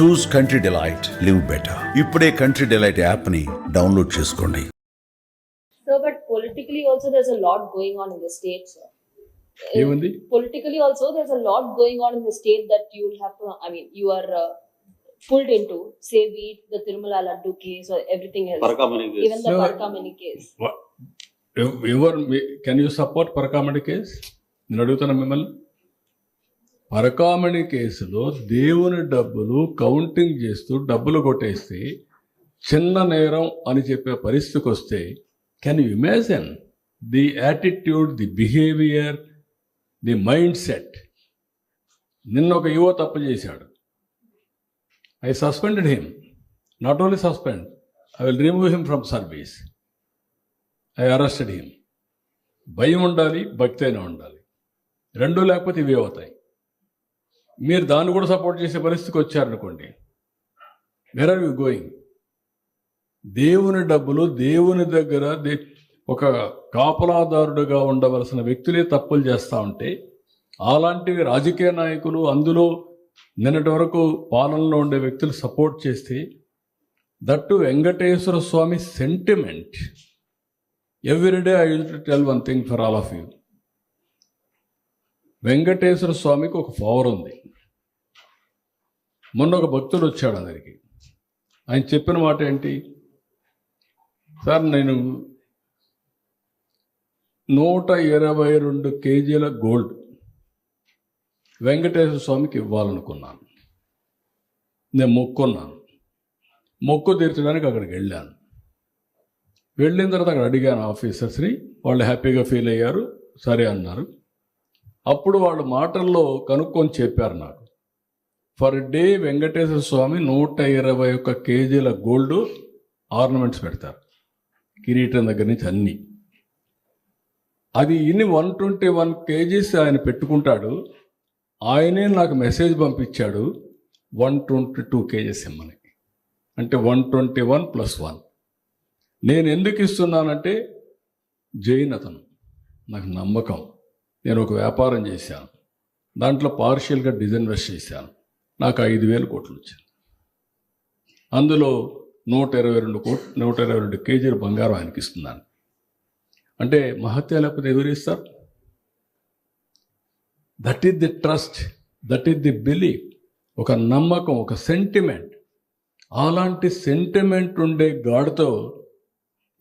Choose country delight live better ఇప్పుడే country delight యాప్ని download చేసుకోండి So, but politically also, there's a lot going on in the state, sir. Uh, ఏముంది Politically also, there's a lot going on in the state that you'll have to. I mean, you are uh, pulled into. Say, be it the Tirumala Laddu case or everything else. Parakamani Even the So- Parkamani case. ఎవరు can you support Parakamani case నేను అడుగుతున్నా మిమ్మల్ని పరకామణి కేసులో దేవుని డబ్బులు counting చేస్తూ డబ్బులు కొట్టేస్తే చిన్న నేరం అని చెప్పే పరిస్థితికి వస్తే can you imagine the attitude the behaviour the mindset నిన్న ఒక యువ తప్పు చేశాడు. I suspended him not only suspend I will remove him from service I arrested him భయం ఉండాలి భక్తి అయినా ఉండాలి. రెండు లేకపోతే ఇవే అవుతాయి. మీరు దాన్ని కూడా సపోర్ట్ చేసే పరిస్థితికి వచ్చారనుకోండి. వేర్ ఆర్ యూ గోయింగ్ దేవుని డబ్బులు దేవుని దగ్గర దే- ఒక కాపలాదారుడుగా ఉండవలసిన వ్యక్తులే తప్పులు చేస్తూ ఉంటే అలాంటివి రాజకీయ నాయకులు అందులో నిన్నటి వరకు పాలనలో ఉండే వ్యక్తులు సపోర్ట్ చేస్తే that Venkateswara Swamy sentiment everyday I will tell one thing for all of you Venkateswara స్వామికి ఒక పవర్ ఉంది. మొన్న ఒక భక్తుడు వచ్చాడు అందరికి. ఆయన చెప్పిన మాట ఏంటి? సార్ నేను నూట ఇరవై రెండు కేజీల గోల్డ్ వెంకటేశ్వర స్వామికి ఇవ్వాలనుకున్నాను. నేను మొక్కున్నాను. మొక్కు తీర్చడానికి అక్కడికి వెళ్ళాను. వెళ్ళిన తర్వాత అక్కడ అడిగాను ఆఫీసర్స్ని వాళ్ళు హ్యాపీగా ఫీల్ అయ్యారు సరే అన్నారు. అప్పుడు వాళ్ళ మాటల్లో కనుక్కొని చెప్పారు నాకు. ఫర్ డే వెంకటేశ్వర స్వామి నూట ఇరవై ఒక్క కేజీల గోల్డ్ ఆర్నమెంట్స్ పెడతారు. కిరీటం దగ్గర నుంచి అన్నీ. అది ఇన్ని వన్ ట్వంటీ వన్ కేజీస్ ఆయన పెట్టుకుంటాడు. ఆయనే నాకు మెసేజ్ పంపించాడు. వన్ ట్వంటీ టూ కేజీస్ ఇమ్మని. అంటే one twenty one plus one నేను ఎందుకు ఇస్తున్నానంటే జైన్ అతను. నాకు నమ్మకం. నేను ఒక వ్యాపారం చేశాను. దాంట్లో పార్షియల్గా డిజైన్వెస్ట్ చేశాను. నాకు ఐదు వేల కోట్లు వచ్చింది అందులో నూట ఇరవై రెండు కోట్ నూట ఇరవై రెండు కేజీలు బంగారం ఆయనకి ఇస్తున్నాను. అంటే మహత్య లేకపోతే ఎవరు ఇస్తారు? That is the trust that is the belief ఒక నమ్మకం ఒక సెంటిమెంట్ అలాంటి సెంటిమెంట్ ఉండే గాడితో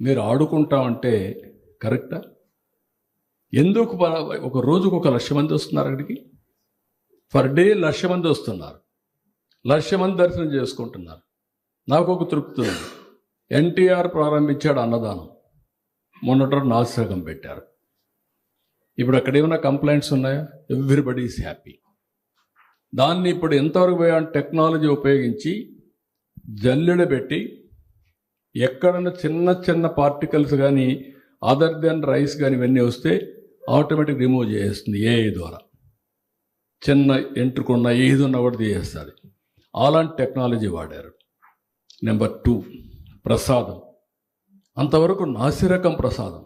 మీరు ఆడుకుంటామంటే కరెక్టా ఎందుకు ఒక రోజుకు ఒక లక్ష మంది వస్తున్నారు అక్కడికి? పర్ డే లక్ష మంది వస్తున్నారు. లక్ష మంది దర్శనం చేసుకుంటున్నారు. నాకు ఒక తృప్తి ఉంది. ఎన్టీఆర్ ప్రారంభించాడు అన్నదానం. మొన్నటి రోజు నాసిరకం పెట్టారు. ఇప్పుడు అక్కడ ఏమైనా కంప్లైంట్స్ ఉన్నాయా? ఎవ్రీబడి ఈస్ హ్యాపీ దాన్ని ఇప్పుడు ఎంతవరకు పోయా? టెక్నాలజీ ఉపయోగించి జల్లెడ పెట్టి ఎక్కడన్నా చిన్న చిన్న పార్టికల్స్ కానీ అదర్ దెన్ రైస్ కానీ ఇవన్నీ వస్తే ఆటోమేటిక్ రిమూవ్ చేస్తుంది ఏఐ ద్వారా. చిన్న ఎంట్రుకున్న ఏది ఉన్నా కూడా తీసేస్తుంది. అలాంటి టెక్నాలజీ వాడారు. నెంబర్ టూ ప్రసాదం. అంతవరకు నాసిరకం ప్రసాదం.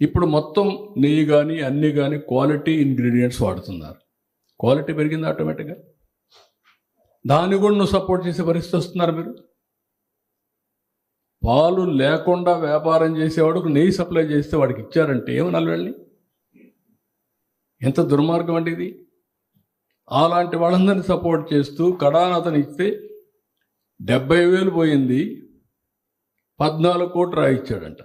ఇప్పుడు మొత్తం నెయ్యి కానీ అన్ని కానీ క్వాలిటీ ఇంగ్రీడియంట్స్ వాడుతున్నారు. క్వాలిటీ పెరిగింది ఆటోమేటిక్గా? దాన్ని కూడా నువ్వు సపోర్ట్ చేసే పరిస్థితి వస్తున్నారు మీరు? పాలు లేకుండా వ్యాపారం చేసేవాడికి నెయ్యి సప్లై చేస్తే వాడికి ఇచ్చారంటే ఏమనాలి వెళ్ళి ఎంత దుర్మార్గం అండి ఇది? అలాంటి వాళ్ళందరినీ సపోర్ట్ చేస్తూ కడాన అతను ఇస్తే డెబ్బై వేలు పోయింది పద్నాలుగు కోట్లు రాయిచ్చాడంట.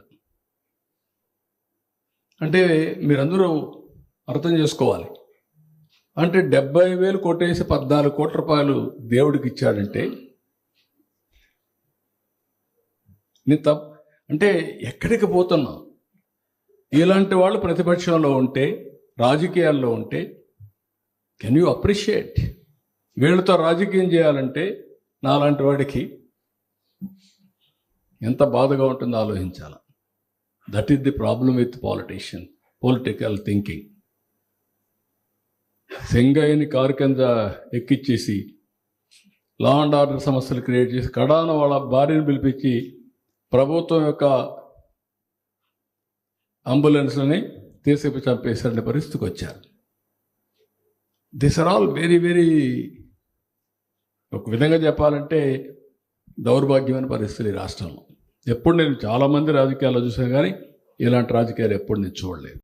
అంటే మీరందరూ అర్థం చేసుకోవాలి. అంటే డెబ్బై వేలు కొట్టేసి పద్నాలుగు కోట్ల రూపాయలు దేవుడికి ఇచ్చాడంటే నీ తప్ అంటే ఎక్కడికి పోతున్నావు? ఇలాంటి వాళ్ళు ప్రతిపక్షంలో ఉంటే రాజకీయాల్లో ఉంటే కెన్ యూ అప్రిషియేట్? వీళ్ళతో రాజకీయం చేయాలంటే నాలాంటి వాడికి ఎంత బాధగా ఉంటుందో ఆలోచించాలి. That is the problem with politician political thinking సెంగయ్యని car కింద ఎక్కిచ్చేసి లా అండ్ ఆర్డర్ సమస్యలు క్రియేట్ చేసి కడాన వాళ్ళ భార్యను పిలిపించి ప్రభుత్వం యొక్క అంబులెన్స్లని తీసుకు చంపేసే పరిస్థితికి వచ్చారు. This are all very very ఒక విధంగా చెప్పాలంటే దౌర్భాగ్యమైన పరిస్థితులు ఈ రాష్ట్రంలో. ఎప్పుడు నేను చాలామంది రాజకీయాల్లో చూసాను కానీ ఇలాంటి రాజకీయాలు ఎప్పుడు నేను చూడలేదు.